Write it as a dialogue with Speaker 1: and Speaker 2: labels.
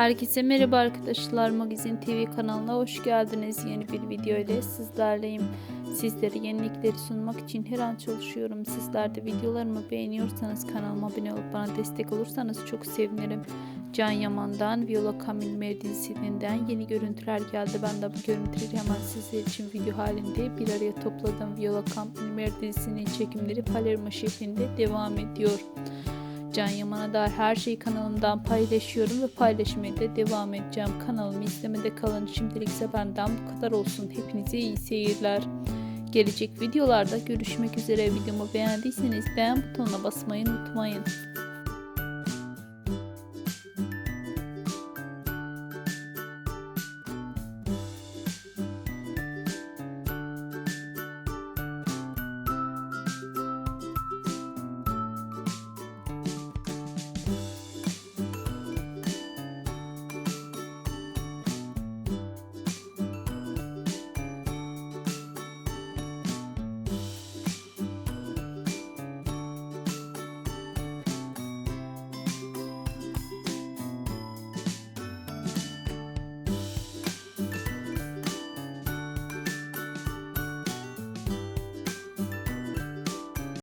Speaker 1: Herkese merhaba arkadaşlar. Magazin TV kanalına hoş geldiniz. Yeni bir video ile sizlerleyim. Sizlere yenilikleri sunmak için her an çalışıyorum. Sizler de videolarımı beğeniyorsanız kanalıma abone olup bana destek olursanız çok sevinirim. Can Yaman'dan Viola Camille dizisinden yeni görüntüler geldi. Ben de bu görüntüleri hemen sizler için video halinde bir araya topladım. Viola Camille dizisinin çekimleri Palermo şehrinde devam ediyor. Can Yaman'a dair her şeyi kanalımdan paylaşıyorum ve paylaşmaya da devam edeceğim. Kanalımı izlemede kalın. Şimdilik ise benden bu kadar olsun. Hepinize iyi seyirler. Gelecek videolarda görüşmek üzere. Videomu beğendiyseniz beğen butonuna basmayı unutmayın.